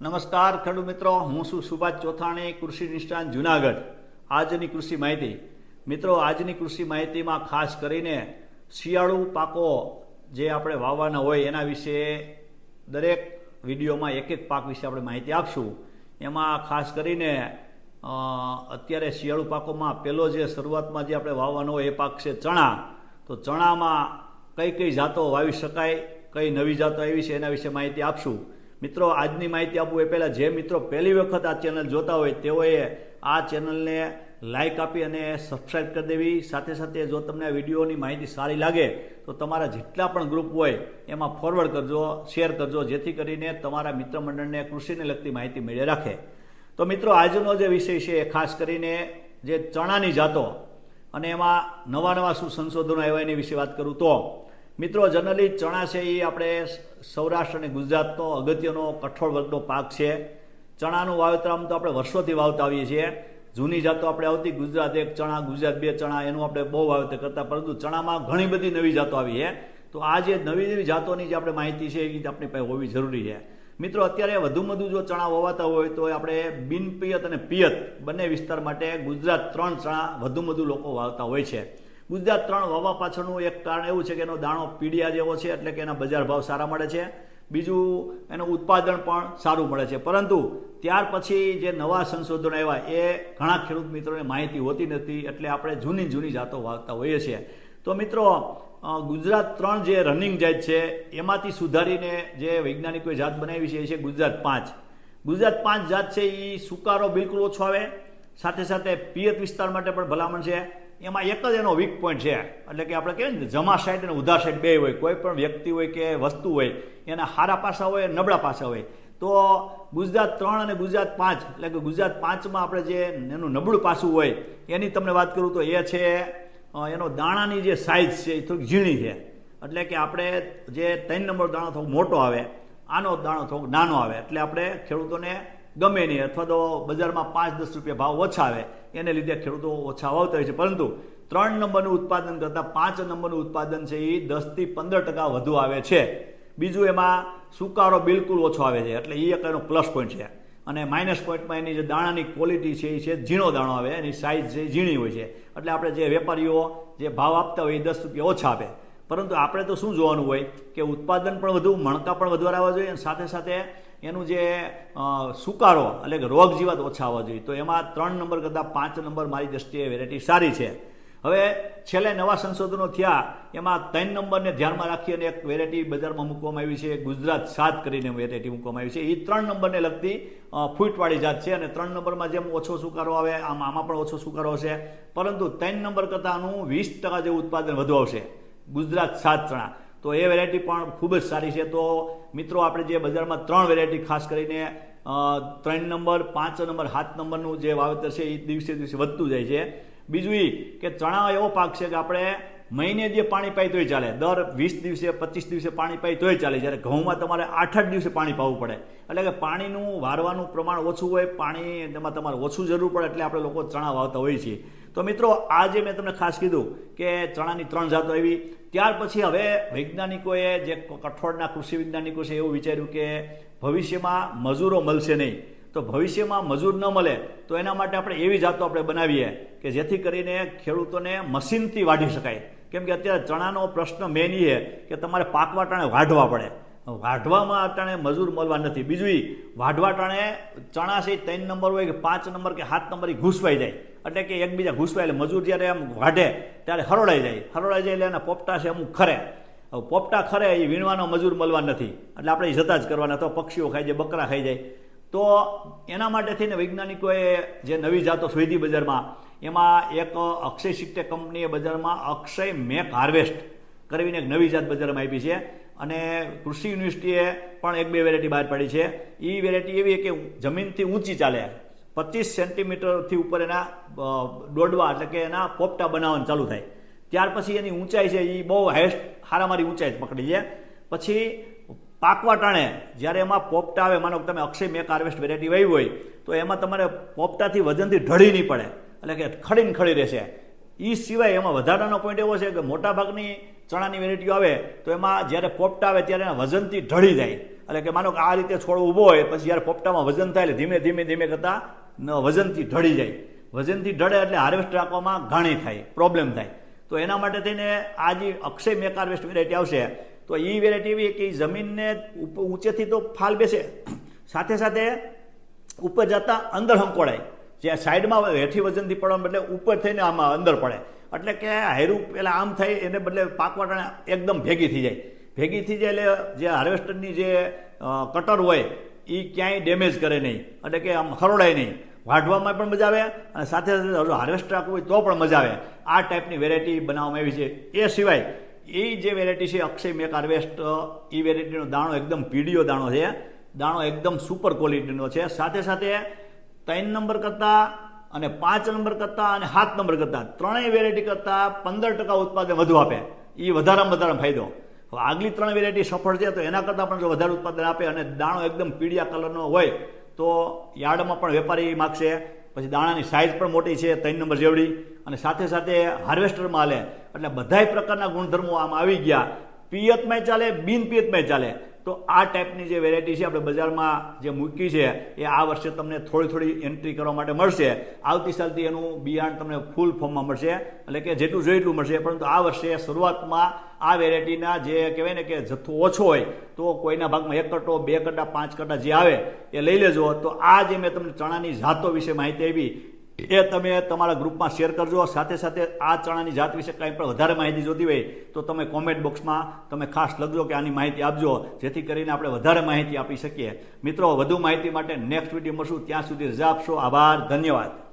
નમસ્કાર ખેડૂત મિત્રો, હું છું સુભાષ ચોથાણી, કૃષિ નિષ્ણાંત જુનાગઢ. આજની કૃષિ માહિતી. મિત્રો, આજની કૃષિ માહિતીમાં ખાસ કરીને શિયાળુ પાકો જે આપણે વાવવાના હોય એના વિશે દરેક વિડીયોમાં એક એક પાક વિશે આપણે માહિતી આપશું. એમાં ખાસ કરીને અત્યારે શિયાળુ પાકોમાં પહેલો જે શરૂઆતમાં જે આપણે વાવવાનો હોય એ પાક છે ચણા. તો ચણામાં કઈ કઈ જાતો વાવી શકાય, કઈ નવી જાતો આવી છે એના વિશે માહિતી આપશું. મિત્રો, આજની માહિતી આપું એ પહેલાં જે મિત્રો પહેલી વખત આ ચેનલ જોતા હોય તેઓએ આ ચેનલને લાઇક આપી અને સબસ્ક્રાઈબ કરી દેવી. સાથે સાથે જો તમને વિડીયોની માહિતી સારી લાગે, તો તમારા જેટલા પણ ગ્રુપ હોય, એમાં ફોરવર્ડ કરજો શેર કરજો, જેથી કરીને તમારા મિત્ર મંડળને કૃષિને લગતી માહિતી મેળવી રાખે. તો મિત્રો, આજનો જે વિષય છે એ ખાસ કરીને જે ચણાની જાતો, અને એમાં નવા નવા શું સંશોધનો આવ્યા એની વિશે વાત કરું તો મિત્રો જનરલી ચણા છે એ આપણે સૌરાષ્ટ્ર અને ગુજરાતનો અગત્યનો કઠોળ વર્ગનો પાક છે. ચણાનું વાવેતર આમ તો આપણે વર્ષોથી વાવતા આવીએ છીએ. જૂની જાતો આપણે આવતી ગુજરાત એક ચણા, ગુજરાત બે ચણા, એનું આપણે બહુ વાવેતર કરતા, પરંતુ ચણામાં ઘણી બધી નવી જાતો આવી છે. તો આ જે નવી નવી જાતોની જે આપણે માહિતી છે એ આપણી પાસે હોવી જરૂરી છે. મિત્રો, અત્યારે વધુમાં વધુ જો ચણા વવાતા હોય તો આપણે બિનપિયત અને પિયત બંને વિસ્તાર માટે ગુજરાત ત્રણ ચણા વધુમાં વધુ લોકો વાવતા હોય છે. ગુજરાત ત્રણ વાવવા પાછળનું એક કારણ એવું છે કે એનો દાણો પીડિયા જેવો છે એટલે કે એના બજાર ભાવ સારા મળે છે. બીજું, એનું ઉત્પાદન પણ સારું મળે છે. પરંતુ ત્યાર પછી જે નવા સંશોધનો આવ્યા, એ ઘણા ખેડૂત મિત્રોને માહિતી હોતી નથી એટલે આપણે જૂની જૂની જાતો વાવતા હોઈએ છીએ. તો મિત્રો ગુજરાત ત્રણ જે રનિંગ જાત છે, એમાંથી સુધારીને જે વૈજ્ઞાનિકોએ જાત બનાવી છે એ છે ગુજરાત પાંચ. ગુજરાત પાંચ જાત છે એ સુકારો બિલકુલ ઓછો આવે. સાથે સાથે પિયત વિસ્તાર માટે પણ ભલામણ છે. એમાં એક જ એનો વીક પોઈન્ટ છે. એટલે કે આપણે કહેવાય ને જમા સાઈડ અને ઉધાર સાઈડ બે હોય. કોઈ પણ વ્યક્તિ હોય કે વસ્તુ હોય, એના સારા પાસા હોય નબળા પાસા હોય. તો ગુજરાત ત્રણ અને ગુજરાત પાંચ, એટલે કે ગુજરાત પાંચમાં આપણે જે એનું નબળું પાસું હોય, એની તમને વાત કરું તો એ છે એનો દાણાની જે સાઇઝ છે, એ થોડીક ઝીણી છે. એટલે કે આપણે જે ત્રણ નંબર દાણો થોડો મોટો આવે, આનો દાણો થોડોક નાનો આવે. એટલે આપણે ખેડૂતોને ગમે નહીં, અથવા તો બજારમાં પાંચ દસ રૂપિયા ભાવ ઓછા આવે, એને લીધે ખેડૂતો ઓછા વાવતા હોય છે. પરંતુ ત્રણ નંબરનું ઉત્પાદન કરતાં પાંચ નંબરનું ઉત્પાદન છે એ દસથી પંદર ટકા વધુ આવે છે. બીજું એમાં સુકારો બિલકુલ ઓછો આવે છે, એટલે એ એક એનો પ્લસ પોઈન્ટ છે. અને માઇનસ પોઈન્ટમાં એની જે દાણાની ક્વોલિટી છે, એ છે ઝીણો દાણો આવે, એની સાઇઝ છે ઝીણી હોય છે. એટલે આપણે જે વેપારીઓ જે ભાવ આપતા હોય એ દસ રૂપિયા ઓછા આપે. પરંતુ આપણે તો શું જોવાનું હોય કે ઉત્પાદન પણ વધુ, મણકા પણ વધારે આવવા જોઈએ અને સાથે સાથે એનું જે સુકારો એટલે કે રોગ જીવાત ઓછા આવવા જોઈએ. તો એમાં ત્રણ નંબર કરતાં પાંચ નંબર મારી દ્રષ્ટિએ વેરાયટી સારી છે. હવે છેલ્લે નવા સંશોધનો થયા, એમાં ત્રણ નંબરને ધ્યાનમાં રાખી અને એક વેરાયટી બજારમાં મૂકવામાં આવી છે, ગુજરાત સાત કરીને વેરાયટી મૂકવામાં આવી છે. એ ત્રણ નંબરને લગતી ફૂટવાળી જાત છે અને ત્રણ નંબરમાં જેમ ઓછો સુકારો આવે, આમ આમાં પણ ઓછો સુકારો હશે. પરંતુ ત્રણ નંબર કરતાં આનું વીસ ટકા જેવું ઉત્પાદન વધુ આવશે. ગુજરાત સાત ચણા તો એ વેરાયટી પણ ખૂબ જ સારી છે. તો મિત્રો, આપણે જે બજારમાં ત્રણ વેરાયટી ખાસ કરીને ત્રણ નંબર, પાંચ નંબર સાત નંબરનું જે વાવેતર છે, એ દિવસે દિવસે વધતું જાય છે. બીજું એ કે ચણા એવો પાક છે કે આપણે મહિને જે પાણી પાય તોય ચાલે. દર વીસ દિવસે, પચીસ દિવસે પાણી પાઈ તોય ચાલે. જ્યારે ઘઉંમાં તમારે આઠ આઠ દિવસે પાણી પાવું પડે. એટલે કે પાણીનું વારવાનું પ્રમાણ ઓછું હોય પાણી તેમાં તમારે ઓછું જરૂર પડે એટલે આપણે લોકો ચણા વાવતા હોઈએ છીએ. તો મિત્રો, આજે મેં તમને ખાસ કીધું કે ચણાની ત્રણ જાતો આવી. ત્યાર પછી હવે વૈજ્ઞાનિકોએ જે કઠોળના કૃષિ વૈજ્ઞાનિકો છે એવું વિચાર્યું કે ભવિષ્યમાં મજૂરો મળશે નહીં. તો ભવિષ્યમાં મજૂર ન મળે તો એના માટે આપણે એવી જાતો આપણે બનાવીએ કે જેથી કરીને ખેડૂતોને મશીનથી વાઢી શકાય. કેમ કે અત્યારે ચણાનો પ્રશ્ન મેન એ કે તમારે પાકવા ટાણે વાઢવા પડે. વાઢવામાં ટાણે મજૂર મળવા નથી. બીજું વાઢવા ટાણે ચણા ત્રણ નંબર હોય કે પાંચ નંબર કે સાત નંબર ઘૂસવાઈ જાય. એટલે કે એકબીજા ઘૂસવાય એટલે મજૂર જ્યારે આમ વાઢે ત્યારે હરોળાઈ જાય. હરોળાઈ જાય એટલે એના પોપટા છે અમુક ખરે. હવે પોપટા ખરે એ વીણવાનો મજૂર મળવા નથી. એટલે આપણે એ જતા જ કરવાના. તો પક્ષીઓ ખાઈ જાય, બકરા ખાઈ જાય. તો એના માટે થઈને વૈજ્ઞાનિકોએ જે નવી જાતો શોધી બજારમાં, એમાં એક અક્ષય સિક્ટે કંપનીએ બજારમાં અક્ષય મેક હાર્વેસ્ટ કરીને એક નવી જાત બજારમાં આપી છે. અને કૃષિ યુનિવર્સિટીએ પણ એક બે વેરાયટી બહાર પાડી છે. એ વેરાયટી એવી કે જમીનથી ઊંચી ચાલે. પચીસ સેન્ટીમીટરથી ઉપર એના દોડવા એટલે કે એના પોપટા બનાવવાનું ચાલુ થાય. ત્યાર પછી એની ઊંચાઈ છે એ બહુ હાઈસ્ટ હારામારી ઊંચાઈ પકડી છે પછી પાકવા ટાણે જ્યારે એમાં પોપટા આવે, માનો તમે અક્ષય મેક હાર્વેસ્ટ વેરાયટી વહી હોય, તો એમાં તમારે પોપટાથી વજનથી ઢળી નહીં પડે. એટલે કે ખડીને ખડી રહેશે. એ સિવાય એમાં વધારાનો પોઈન્ટ એવો છે કે મોટાભાગની ચણાની વેરાયટીઓ આવે, તો એમાં જ્યારે પોપટા આવે ત્યારે એના વજનથી ઢળી જાય. એટલે કે માનો કે આ રીતે છોડ ઊભો હોય, પછી જ્યારે પોપટામાં વજન થાય એટલે ધીમે ધીમે ધીમે કરતાં વજનથી ઢળી જાય. વજનથી ઢળે એટલે હાર્વેસ્ટ રાખવામાં ઘાણી થાય પ્રોબ્લેમ થાય. તો એના માટે થઈને આ જે અક્ષય મેક હાર્વેસ્ટ વેરાયટી આવશે, તો એ વેરાયટી એવી કે જમીનને ઊંચેથી તો ફાલ બેસે. સાથે સાથે ઉપર જતા અંદર હંકોળાય જે સાઈડમાં હેઠી વજનથી પડવા બદલે ઉપર થઈને આમાં અંદર પડે. એટલે કે હાયરું પેલા આમ થાય એને બદલે પાકવાટાણે એકદમ ભેગી થઈ જાય. ભેગી થઈ જાય એટલે જે હાર્વેસ્ટરની જે કટર હોય એ ક્યાંય ડેમેજ કરે નહીં. એટલે કે આમ ખરોડાય નહીં. વાઢવામાં પણ મજા આવે અને સાથે સાથે હજુ હાર્વેસ્ટ રાખવું હોય તો પણ મજા આવે. આ ટાઈપની વેરાયટી બનાવવામાં આવી છે. એ સિવાય એ જે વેરાયટી છે, અક્ષય મેક હાર્વેસ્ટ એ વેરાયટીનો દાણો એકદમ પીડીયો દાણો છે. દાણો એકદમ સુપર ક્વોલિટીનો છે. સાથે સાથે ત્રણ નંબર કરતાં અને પાંચ નંબર કરતાં અને સાત નંબર કરતાં. ત્રણેય વેરાયટી કરતાં પંદર ટકા ઉત્પાદન વધુ આપે. એ વધારામાં વધારે ફાયદો. હવે આગલી ત્રણ વેરાયટી સફળ છે તો એના કરતાં પણ જો વધારે ઉત્પાદન આપે અને દાણો એકદમ પીળિયા કલરનો હોય, તો યાર્ડમાં પણ વેપારી માગશે. પછી દાણાની સાઇઝ પણ મોટી છે, ત્રણ નંબર જેવડી. અને સાથે સાથે હાર્વેસ્ટરમાં હાલે. એટલે બધાય પ્રકારના ગુણધર્મો આમ આવી ગયા. પિયતમાંય ચાલે બિન પિયતમાં ચાલે. તો આ ટાઈપની જે વેરાયટી છે આપણે બજારમાં જે મૂકી છે, એ આ વર્ષે તમને થોડી થોડી એન્ટ્રી કરવા માટે મળશે. આવતી સાલથી એનું બિયાણ તમને ફૂલ ફોર્મમાં મળશે. એટલે કે જેટલું જોઈએ એટલું મળશે. પરંતુ આ વર્ષે શરૂઆતમાં આ વેરાયટીના જે કહેવાય ને કે જથ્થો ઓછો હોય, તો કોઈના ભાગમાં એક કટો બે કટ્ટા પાંચ કટા જે આવે, એ લઈ લેજો. તો આ જે મેં તમને ચણાની જાતો વિશે માહિતી આપી એ તમે તમારા ગ્રુપમાં શેર કરજો. સાથે સાથે આ ચણાની જાત વિશે કંઈ પણ વધારે માહિતી જોતી હોય તો તમે કોમેન્ટ બોક્સમાં તમે ખાસ લખજો કે આની માહિતી આપજો, જેથી કરીને આપણે વધારે માહિતી આપી શકીએ. મિત્રો, વધુ માહિતી માટે નેક્સ્ટ વીડિયો મળશું. ત્યાં સુધી રજા આપશો. આભાર. ધન્યવાદ.